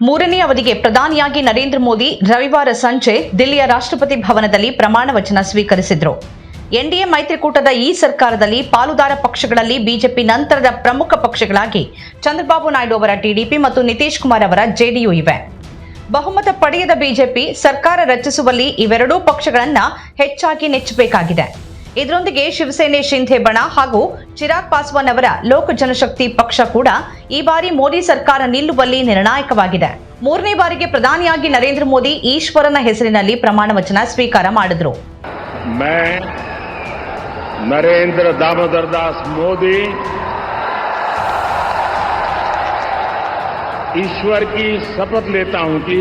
ಮೂರನೇ ಅವಧಿಗೆ ಪ್ರಧಾನಿಯಾಗಿ ನರೇಂದ್ರ ಮೋದಿ ರವಿವಾರ ಸಂಜೆ ದಿಲ್ಲಿಯ ರಾಷ್ಟ್ರಪತಿ ಭವನದಲ್ಲಿ ಪ್ರಮಾಣ ವಚನ ಸ್ವೀಕರಿಸಿದರು. ಎನ್ಡಿಎ ಮೈತ್ರಿಕೂಟದ ಈ ಸರ್ಕಾರದಲ್ಲಿ ಪಾಲುದಾರ ಪಕ್ಷಗಳಲ್ಲಿ ಬಿಜೆಪಿ ನಂತರದ ಪ್ರಮುಖ ಪಕ್ಷಗಳಾಗಿ ಚಂದ್ರಬಾಬು ನಾಯ್ಡು ಅವರ ಟಿಡಿಪಿ ಮತ್ತು ನಿತೀಶ್ ಕುಮಾರ್ ಅವರ ಜೆಡಿಯು ಇವೆ. ಬಹುಮತ ಪಡೆಯದ ಬಿಜೆಪಿ ಸರ್ಕಾರ ರಚಿಸುವಲ್ಲಿ ಇವೆರಡೂ ಪಕ್ಷಗಳನ್ನು ಹೆಚ್ಚಾಗಿ ನೆಚ್ಚಬೇಕಾಗಿದೆ. ಇದರೊಂದಿಗೆ ಶಿವಸೇನೆ ಶಿಂಧೆ ಬಣ ಹಾಗೂ ಚಿರಾಗ್ ಪಾಸ್ವಾನ್ ಅವರ ಲೋಕ ಜನಶಕ್ತಿ ಪಕ್ಷ ಕೂಡ ಈ ಬಾರಿ ಮೋದಿ ಸರ್ಕಾರ ನಿಲ್ಲುವಲ್ಲಿ ನಿರ್ಣಾಯಕವಾಗಿದೆ ಮೂರನೇ ಬಾರಿಗೆ ಪ್ರಧಾನಿಯಾಗಿ ನರೇಂದ್ರ ಮೋದಿ ಈಶ್ವರನ ಹೆಸರಿನಲ್ಲಿ ಪ್ರಮಾಣ ವಚನ ಸ್ವೀಕಾರ ಮಾಡಿದ್ರು मैं नरेंद्र दामोदर दास मोदी ईश्वर की शपथ लेता हूं कि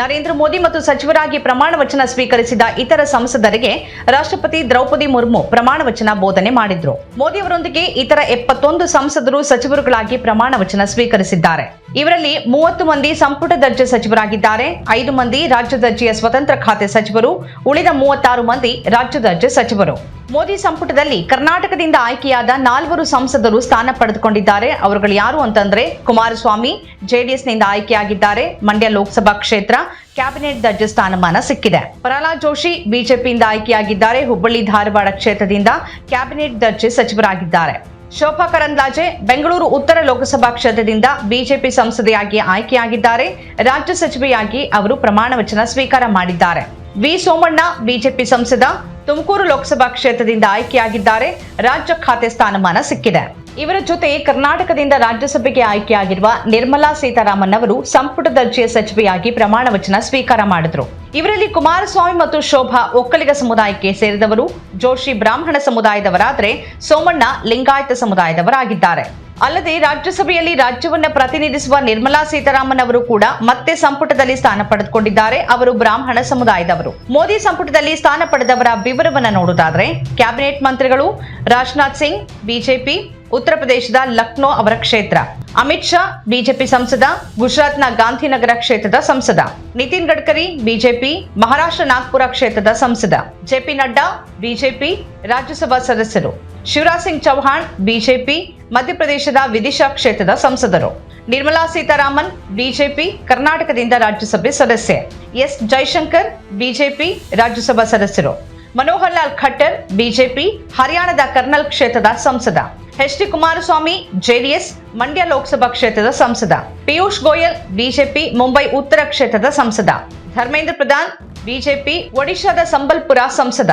ನರೇಂದ್ರ ಮೋದಿ ಮತ್ತು ಸಚಿವರಾಗಿ ಪ್ರಮಾಣ ವಚನ ಸ್ವೀಕರಿಸಿದ ಇತರ ಸಂಸದರಿಗೆ ರಾಷ್ಟ್ರಪತಿ ದ್ರೌಪದಿ ಮುರ್ಮು ಪ್ರಮಾಣ ವಚನ ಬೋಧನೆ ಮಾಡಿದ್ರು. ಮೋದಿ ಅವರೊಂದಿಗೆ ಇತರ ಎಪ್ಪತ್ತೊಂದು ಸಂಸದರು ಸಚಿವರುಗಳಾಗಿ ಪ್ರಮಾಣ ವಚನ ಸ್ವೀಕರಿಸಿದ್ದಾರೆ. ಇವರಲ್ಲಿ ಮೂವತ್ತು ಮಂದಿ ಸಂಪುಟ ದರ್ಜೆ ಸಚಿವರಾಗಿದ್ದಾರೆ. ಐದು ಮಂದಿ ರಾಜ್ಯ ದರ್ಜೆಯ ಸ್ವತಂತ್ರ ಖಾತೆ ಸಚಿವರು. ಉಳಿದ ಮೂವತ್ತಾರು ಮಂದಿ ರಾಜ್ಯ ದರ್ಜೆ ಸಚಿವರು. ಮೋದಿ ಸಂಪುಟದಲ್ಲಿ ಕರ್ನಾಟಕದಿಂದ ಆಯ್ಕೆಯಾದ ನಾಲ್ವರು ಸಂಸದರು ಸ್ಥಾನ ಪಡೆದುಕೊಂಡಿದ್ದಾರೆ. ಅವರುಗಳು ಯಾರು ಅಂತಂದ್ರೆ ಕುಮಾರಸ್ವಾಮಿ, ಜೆಡಿಎಸ್ನಿಂದ ಆಯ್ಕೆಯಾಗಿದ್ದಾರೆ. ಮಂಡ್ಯ ಲೋಕಸಭಾ ಕ್ಷೇತ್ರ ಕ್ಯಾಬಿನೆಟ್ ದರ್ಜೆ ಸ್ಥಾನಮಾನ ಸಿಕ್ಕಿದೆ. ಪ್ರಹ್ಲಾದ್ ಜೋಶಿ ಬಿಜೆಪಿಯಿಂದ ಆಯ್ಕೆಯಾಗಿದ್ದಾರೆ. ಹುಬ್ಬಳ್ಳಿ ಧಾರವಾಡ ಕ್ಷೇತ್ರದಿಂದ ಕ್ಯಾಬಿನೆಟ್ ದರ್ಜೆ ಸಚಿವರಾಗಿದ್ದಾರೆ. ಶೋಭಾ ಕರಂದ್ಲಾಜೆ ಬೆಂಗಳೂರು ಉತ್ತರ ಲೋಕಸಭಾ ಕ್ಷೇತ್ರದಿಂದ ಬಿಜೆಪಿ ಸಂಸದೆಯಾಗಿ ಆಯ್ಕೆಯಾಗಿದ್ದಾರೆ. ರಾಜ್ಯ ಸಚಿವೆಯಾಗಿ ಅವರು ಪ್ರಮಾಣ ವಚನ ಸ್ವೀಕಾರ ಮಾಡಿದ್ದಾರೆ. ವಿ ಸೋಮಣ್ಣ, ಬಿಜೆಪಿ ಸಂಸದ, ತುಮಕೂರು ಲೋಕಸಭಾ ಕ್ಷೇತ್ರದಿಂದ ಆಯ್ಕೆಯಾಗಿದ್ದಾರೆ. ರಾಜ್ಯ ಖಾತೆ ಸ್ಥಾನಮಾನ ಸಿಕ್ಕಿದೆ. ಇವರ ಜೊತೆ ಕರ್ನಾಟಕದಿಂದ ರಾಜ್ಯಸಭೆಗೆ ಆಯ್ಕೆಯಾಗಿರುವ ನಿರ್ಮಲಾ ಸೀತಾರಾಮನ್ ಅವರು ಸಂಪುಟ ದರ್ಜೆಯ ಸಚಿವೆಯಾಗಿ ಪ್ರಮಾಣ ವಚನ ಸ್ವೀಕಾರ ಮಾಡಿದರು. ಇವರಲ್ಲಿ ಕುಮಾರಸ್ವಾಮಿ ಮತ್ತು ಶೋಭಾ ಒಕ್ಕಲಿಗ ಸಮುದಾಯಕ್ಕೆ ಸೇರಿದವರು, ಜೋಶಿ ಬ್ರಾಹ್ಮಣ ಸಮುದಾಯದವರಾದರೆ ಸೋಮಣ್ಣ ಲಿಂಗಾಯತ ಸಮುದಾಯದವರಾಗಿದ್ದಾರೆ. ಅಲ್ಲದೆ ರಾಜ್ಯಸಭೆಯಲ್ಲಿ ರಾಜ್ಯವನ್ನು ಪ್ರತಿನಿಧಿಸುವ ನಿರ್ಮಲಾ ಸೀತಾರಾಮನ್ ಅವರು ಕೂಡ ಮತ್ತೆ ಸಂಪುಟದಲ್ಲಿ ಸ್ಥಾನ ಪಡೆದುಕೊಂಡಿದ್ದಾರೆ. ಅವರು ಬ್ರಾಹ್ಮಣ ಸಮುದಾಯದವರು. ಮೋದಿ ಸಂಪುಟದಲ್ಲಿ ಸ್ಥಾನ ಪಡೆದವರ ವಿವರವನ್ನು ನೋಡುವುದಾದರೆ, ಕ್ಯಾಬಿನೆಟ್ ಮಂತ್ರಿಗಳು ರಾಜನಾಥ್ ಸಿಂಗ್, ಬಿಜೆಪಿ ಉತ್ತರ ಪ್ರದೇಶದ ಲಕ್ನೋ ಅವರ ಕ್ಷೇತ್ರ. ಅಮಿತ್ ಶಾ, ಬಿಜೆಪಿ ಸಂಸದ, ಗುಜರಾತ್ನ ಗಾಂಧಿನಗರ ಕ್ಷೇತ್ರದ ಸಂಸದ. ನಿತಿನ್ ಗಡ್ಕರಿ, ಬಿಜೆಪಿ, ಮಹಾರಾಷ್ಟ್ರ ನಾಗ್ಪುರ ಕ್ಷೇತ್ರದ ಸಂಸದ. ಜೆಪಿ ನಡ್ಡಾ, ಬಿಜೆಪಿ, ರಾಜ್ಯಸಭಾ ಸದಸ್ಯರು. ಶಿವರಾಜ್ ಸಿಂಗ್ ಚೌಹಾಣ್, ಬಿಜೆಪಿ, ಮಧ್ಯಪ್ರದೇಶದ ವಿದಿಶಾ ಕ್ಷೇತ್ರದ ಸಂಸದರು. ನಿರ್ಮಲಾ ಸೀತಾರಾಮನ್, ಬಿಜೆಪಿ, ಕರ್ನಾಟಕದಿಂದ ರಾಜ್ಯಸಭೆ ಸದಸ್ಯೆ. ಎಸ್ ಜೈಶಂಕರ್, ಬಿಜೆಪಿ, ರಾಜ್ಯಸಭಾ ಸದಸ್ಯರು. ಮನೋಹರ್ ಲಾಲ್ ಖಟ್ಟರ್, ಬಿಜೆಪಿ, ಹರಿಯಾಣದ ಕರ್ನಲ್ ಕ್ಷೇತ್ರದ ಸಂಸದ. H D Kumaraswamy JDS, Mandya Lok Sabha ಕ್ಷೇತ್ರದ ಸಂಸದ. ಪಿಯೂಷ್ ಗೋಯಲ್, ಬಿಜೆಪಿ, ಮುಂಬೈ ಉತ್ತರ ಕ್ಷೇತ್ರದ ಸಂಸದ. ಧರ್ಮೇಂದ್ರ ಪ್ರಧಾನ್, ಬಿಜೆಪಿ, ಒಡಿಶಾದ ಸಂಬಲ್ಪುರ ಸಂಸದ.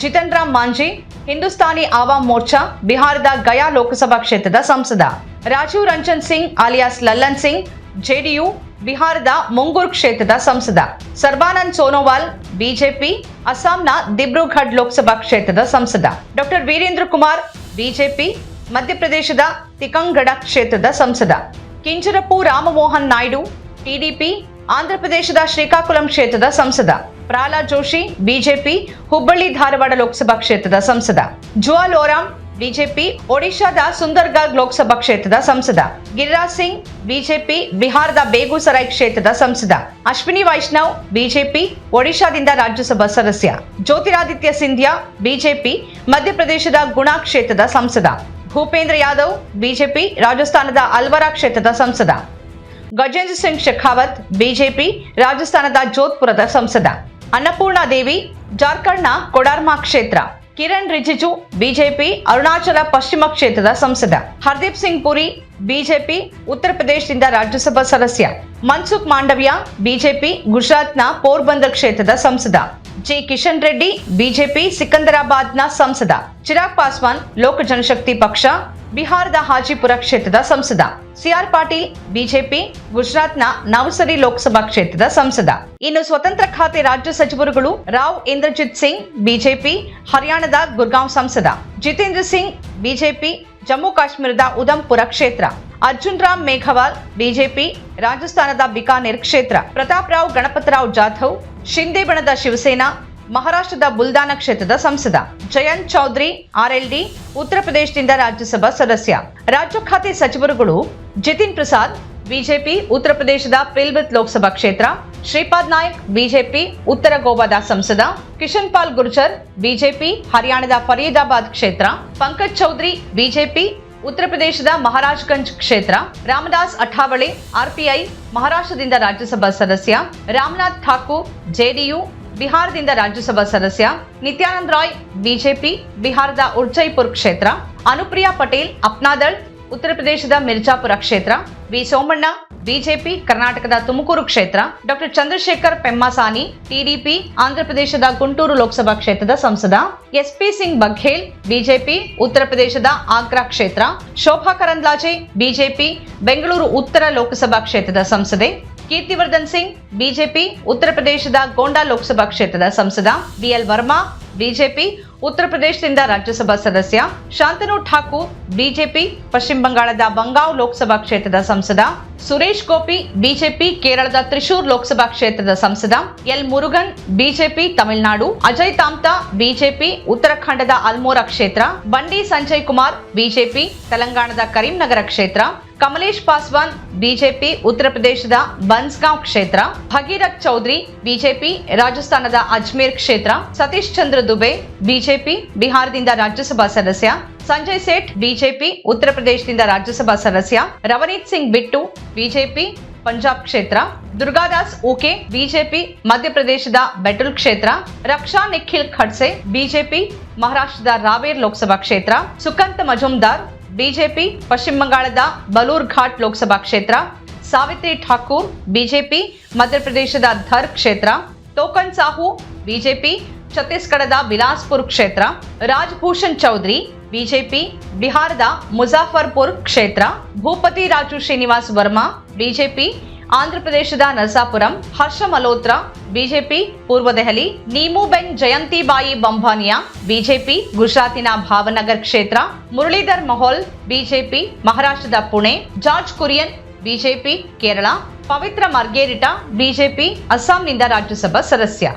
ಜಿತನ್ ರಾಮ್ ಮಾಂಜಿ, ಹಿಂದೂಸ್ತಾನಿ ಆವಾಮ್ ಮೋರ್ಚಾ, ಬಿಹಾರದ ಗಯಾ ಲೋಕಸಭಾ ಕ್ಷೇತ್ರದ ಸಂಸದ. ರಾಜೀವ್ ರಂಜನ್ ಸಿಂಗ್ ಆಲಿಯಾಸ್ ಲಲ್ಲನ್ ಸಿಂಗ್, ಜೆಡಿಯು, ಬಿಹಾರದ ಮುಂಗೂರ್ ಕ್ಷೇತ್ರದ ಸಂಸದ. ಸರ್ಬಾನಂದ್ ಸೋನೋವಾಲ್, ಬಿಜೆಪಿ, ಅಸ್ಸಾಂನ ದಿಬ್ರುಘಡ್ ಲೋಕಸಭಾ ಕ್ಷೇತ್ರದ ಸಂಸದ. ಡಾಕ್ಟರ್ ವೀರೇಂದ್ರ ಕುಮಾರ್, ಬಿಜೆಪಿ ಮಧ್ಯಪ್ರದೇಶದ ತಿಕಂಗಡ ಕ್ಷೇತ್ರದ ಸಂಸದ. ಕಿಂಜರಪು ರಾಮಮೋಹನ್ ನಾಯ್ಡು, ಟಿಡಿಪಿ, ಆಂಧ್ರಪ್ರದೇಶದ ಶ್ರೀಕಾಕುಲಂ ಕ್ಷೇತ್ರದ ಸಂಸದ. ಪ್ರಹ್ಲಾದ್ ಜೋಶಿ, ಬಿಜೆಪಿ, ಹುಬ್ಬಳ್ಳಿ, ಧಾರವಾಡ ಲೋಕಸಭಾ ಕ್ಷೇತ್ರದ ಸಂಸದ. ಜುವಾಲ್ ಓರಾಮ್ ಬಿಜೆಪಿ, ಒಡಿಶಾದ ಸುಂದರ್ಗಾಗ್ ಲೋಕಸಭಾ ಕ್ಷೇತ್ರದ ಸಂಸದ. ಗಿರಿರಾಜ್ ಸಿಂಗ್, ಬಿಜೆಪಿ, ಬಿಹಾರದ ಬೇಗುಸರಾಯ್ ಕ್ಷೇತ್ರದ ಸಂಸದ. ಅಶ್ವಿನಿ ವೈಷ್ಣವ್, ಬಿಜೆಪಿ, ಒಡಿಶಾದಿಂದ ರಾಜ್ಯಸಭಾ ಸದಸ್ಯ. ಜ್ಯೋತಿರಾದಿತ್ಯ ಸಿಂಧ್ಯಾ, ಬಿಜೆಪಿ, ಮಧ್ಯಪ್ರದೇಶದ ಗುಣಾ ಕ್ಷೇತ್ರದ ಸಂಸದ. ಭೂಪೇಂದ್ರ ಯಾದವ್, ಬಿಜೆಪಿ, ರಾಜಸ್ಥಾನದ ಅಲ್ವರಾ ಕ್ಷೇತ್ರದ ಸಂಸದ. ಗಜೇಂದ್ರ ಸಿಂಗ್ ಶೆಖಾವತ್, ಬಿಜೆಪಿ, ರಾಜಸ್ಥಾನದ ಜೋಧ್ಪುರದ ಸಂಸದ. ಅನ್ನಪೂರ್ಣಾ ದೇವಿ, ಜಾರ್ಖಂಡ್ನ ಕೊಡಾರ್ಮಾ ಕ್ಷೇತ್ರ. ಕಿರಣ್ ರಿಜಿಜು, ಬಿಜೆಪಿ, ಅರುಣಾಚಲ ಪಶ್ಚಿಮ ಕ್ಷೇತ್ರದ ಸಂಸದ. ಹರ್ದೀಪ್ ಸಿಂಗ್ ಪುರಿ, ಬಿಜೆಪಿ, ಉತ್ತರ ಪ್ರದೇಶದಿಂದ ರಾಜ್ಯಸಭಾ ಸದಸ್ಯ. ಮನ್ಸುಖ್ ಮಾಂಡವ್ಯ, ಬಿಜೆಪಿ, ಗುಜರಾತ್ನ ಪೋರ್ಬಂದರ್ ಕ್ಷೇತ್ರದ ಸಂಸದ. ಜೆ ಕಿಶನ್ ರೆಡ್ಡಿ, ಬಿಜೆಪಿ, ಸಿಕಂದರಾಬಾದ್ನ ಸಂಸದ. ಚಿರಾಗ್ ಪಾಸ್ವಾನ್, ಲೋಕ ಜನಶಕ್ತಿ ಪಕ್ಷ, ಬಿಹಾರದ ಹಾಜಿಪುರ ಕ್ಷೇತ್ರದ ಸಂಸದ. ಸಿಆರ್ ಪಾಟೀಲ್, ಬಿಜೆಪಿ, ಗುಜರಾತ್ನ ನವಸರಿ ಲೋಕಸಭಾ ಕ್ಷೇತ್ರದ ಸಂಸದ. ಇನ್ನು ಸ್ವತಂತ್ರ ಖಾತೆ ರಾಜ್ಯ ಸಚಿವರುಗಳು ರಾವ್, ಇಂದ್ರಜಿತ್ ಸಿಂಗ್, ಬಿಜೆಪಿ, ಹರಿಯಾಣದ ಗುರ್ಗಾಂವ್ ಸಂಸದ. ಜಿತೇಂದ್ರ ಸಿಂಗ್, ಬಿಜೆಪಿ, ಜಮ್ಮು ಕಾಶ್ಮೀರದ ಉಧಂಪುರ ಕ್ಷೇತ್ರ. ಅರ್ಜುನ್ ರಾಮ್ ಮೇಘವಾಲ್, ಬಿಜೆಪಿ, ರಾಜಸ್ಥಾನದ ಬಿಕಾನೇರ್ ಕ್ಷೇತ್ರ ಪ್ರತಾಪ್ ರಾವ್ ಗಣಪತರಾವ್ ಜಾಧವ್ ಶಿಂದೆ ಬಣದ ಶಿವಸೇನಾ, ಮಹಾರಾಷ್ಟ್ರದ ಬುಲ್ದಾನ ಕ್ಷೇತ್ರದ ಸಂಸದ. ಜಯಂತ್ ಚೌಧರಿ ಆರ್ಎಲ್ಡಿ ಉತ್ತರ ಪ್ರದೇಶದಿಂದ ರಾಜ್ಯಸಭಾ ಸದಸ್ಯ. ರಾಜ್ಯ ಖಾತೆ ಸಚಿವರುಗಳು ಜಿತಿನ್ ಪ್ರಸಾದ್, ಬಿಜೆಪಿ, ಉತ್ತರ ಪ್ರದೇಶದ ಪಿಲ್ಬಿತ್ ಲೋಕಸಭಾ ಕ್ಷೇತ್ರ, ಶ್ರೀಪಾದ್ ನಾಯಕ್, ಬಿಜೆಪಿ, ಉತ್ತರ ಗೋವಾದ ಸಂಸದ. ಕಿಶನ್ ಪಾಲ್ ಗುರ್ಜರ್, ಬಿಜೆಪಿ, ಹರಿಯಾಣದ ಫರೀದಾಬಾದ್ ಕ್ಷೇತ್ರ, ಪಂಕಜ್ ಚೌಧರಿ, ಬಿಜೆಪಿ ಉತ್ತರ ಪ್ರದೇಶದ ಮಹಾರಾಜ್ಗಂಜ್ ಕ್ಷೇತ್ರ, ರಾಮದಾಸ್ ಅಠಾವಳೆ, ಆರ್ಪಿಐ, ಮಹಾರಾಷ್ಟ್ರದಿಂದ ರಾಜ್ಯಸಭಾ ಸದಸ್ಯ, ರಾಮನಾಥ್ ಠಾಕೂರ್, ಜೆಡಿಯು, ಬಿಹಾರದಿಂದ ರಾಜ್ಯಸಭಾ ಸದಸ್ಯ, ನಿತ್ಯಾನಂದ್ ರಾಯ್, ಬಿಜೆಪಿ, ಬಿಹಾರದ ಉರ್ಜೈಪುರ್ ಕ್ಷೇತ್ರ, ಅನುಪ್ರಿಯಾ ಪಟೇಲ್, ಅಪ್ನಾದಳ್ ಉತ್ತರ ಪ್ರದೇಶದ ಮಿರ್ಜಾಪುರ ಕ್ಷೇತ್ರ ವಿ ಸೋಮಣ್ಣ, ಬಿಜೆಪಿ, ಕರ್ನಾಟಕದ ತುಮಕೂರು ಕ್ಷೇತ್ರ ಡಾಕ್ಟರ್ ಚಂದ್ರಶೇಖರ್ ಪೆಮ್ಮಸಾನಿ ಟಿಡಿಪಿ ಆಂಧ್ರಪ್ರದೇಶದ ಗುಂಟೂರು ಲೋಕಸಭಾ ಕ್ಷೇತ್ರದ ಸಂಸದ ಎಸ್ಪಿ ಸಿಂಗ್ ಬಘೇಲ್, ಬಿಜೆಪಿ, ಉತ್ತರ ಪ್ರದೇಶದ ಆಗ್ರಾ ಕ್ಷೇತ್ರ, ಶೋಭಾ ಕರಂದ್ಲಾಜೆ, ಬಿಜೆಪಿ, ಬೆಂಗಳೂರು ಉತ್ತರ ಲೋಕಸಭಾ ಕ್ಷೇತ್ರದ ಸಂಸದೆ, ಕೀರ್ತಿವರ್ಧನ್ ಸಿಂಗ್, ಬಿಜೆಪಿ, ಉತ್ತರ ಪ್ರದೇಶದ ಗೋಂಡಾ ಲೋಕಸಭಾ ಕ್ಷೇತ್ರದ ಸಂಸದ ಬಿಎಲ್ ವರ್ಮಾ, ಬಿಜೆಪಿ ಉತ್ತರ ಪ್ರದೇಶದಿಂದ ರಾಜ್ಯಸಭಾ ಸದಸ್ಯ ಶಾಂತನು ಠಾಕೂರ್, ಬಿಜೆಪಿ, ಪಶ್ಚಿಮ ಬಂಗಾಳದ ಬಂಗಾವ್ ಲೋಕಸಭಾ ಕ್ಷೇತ್ರದ ಸಂಸದ ಸುರೇಶ್ ಗೋಪಿ, ಬಿಜೆಪಿ, ಕೇರಳದ ತ್ರಿಶೂರ್ ಲೋಕಸಭಾ ಕ್ಷೇತ್ರದ ಸಂಸದ L Murugan, BJP, Tamil Nadu, Ajay Tamta BJP, ಉತ್ತರಾಖಂಡದ ಅಲ್ಮೋರಾ ಕ್ಷೇತ್ರ, ಬಂಡಿ ಸಂಜಯ್ ಕುಮಾರ್, ಬಿಜೆಪಿ, ತೆಲಂಗಾಣದ ಕರೀಂನಗರ ಕ್ಷೇತ್ರ ಕಮಲೇಶ್ ಪಾಸ್ವಾನ್, ಬಿಜೆಪಿ, ಉತ್ತರ ಪ್ರದೇಶದ ಬನ್ಸ್ಗಾಂವ್ ಕ್ಷೇತ್ರ, ಭಗೀರಥ್ ಚೌಧರಿ, ಬಿಜೆಪಿ, ರಾಜಸ್ಥಾನದ ಅಜ್ಮೇರ್ ಕ್ಷೇತ್ರ, ಸತೀಶ್ ಚಂದ್ರ ದುಬೆ, ಬಿಜೆಪಿ, ಬಿಹಾರದಿಂದ ರಾಜ್ಯಸಭಾ ಸದಸ್ಯ, ಸಂಜಯ್ ಸೇಠ್, ಬಿಜೆಪಿ, ಉತ್ತರ ಪ್ರದೇಶದಿಂದ ರಾಜ್ಯಸಭಾ ಸದಸ್ಯ, ರವನೀತ್ ಸಿಂಗ್ ಬಿಟ್ಟು ಬಿಜೆಪಿ, ಪಂಜಾಬ್ ಕ್ಷೇತ್ರ, ದುರ್ಗಾದಾಸ್ ಉಕೆ ಬಿಜೆಪಿ, ಮಧ್ಯಪ್ರದೇಶದ ಬೆಟುಲ್ ಕ್ಷೇತ್ರ, ರಕ್ಷಾ ನಿಖಿಲ್ ಖಡ್ಸೆ, ಬಿಜೆಪಿ, ಮಹಾರಾಷ್ಟ್ರದ ರಾವೇರ್ ಲೋಕಸಭಾ ಕ್ಷೇತ್ರ, ಸುಕಂತ್ ಮಜುಮ್ದಾರ್ ಬಿಜೆಪಿ, ಪಶ್ಚಿಮ ಬಂಗಾಳದ ಬಲೂರ್ ಘಾಟ್ ಲೋಕಸಭಾ ಕ್ಷೇತ್ರ, ಸಾವಿತ್ರಿ ಠಾಕೂರ್, ಬಿಜೆಪಿ, ಮಧ್ಯಪ್ರದೇಶದ ಧರ್ ಕ್ಷೇತ್ರ, ಟೋಕನ್ ಸಾಹು, ಬಿಜೆಪಿ, ಛತ್ತೀಸ್ಗಢದ ಬಿಲಾಸ್ಪುರ್ ಕ್ಷೇತ್ರ, ರಾಜ್ಭೂಷಣ್ ಚೌಧರಿ, ಬಿಜೆಪಿ, ಬಿಹಾರದ ಮುಜಾಫರ್ಪುರ್ ಕ್ಷೇತ್ರ, ಭೂಪತಿ ರಾಜು ಶ್ರೀನಿವಾಸ್ ವರ್ಮಾ, ಬಿಜೆಪಿ ಆಂಧ್ರಪ್ರದೇಶದ ನರಸಾಪುರಂ ಹರ್ಷ ಮಲೋತ್ರಾ ಬಿಜೆಪಿ ಪೂರ್ವ ದೆಹಲಿ ನೀಮುಬೆನ್, ಜಯಂತಿಬಾಯಿ ಬಂಭಾನಿಯಾ ಬಿಜೆಪಿ, ಗುಜರಾತಿನ ಭಾವನಗರ್ ಕ್ಷೇತ್ರ, ಮುರಳೀಧರ್ ಮಹೋಲ್, ಬಿಜೆಪಿ, ಮಹಾರಾಷ್ಟ್ರದ Pune, George Kurian, BJP, Kerala, Pabitra Margherita, BJP, ಅಸ್ಸಾಂನಿಂದ ರಾಜ್ಯಸಭಾ ಸದಸ್ಯ.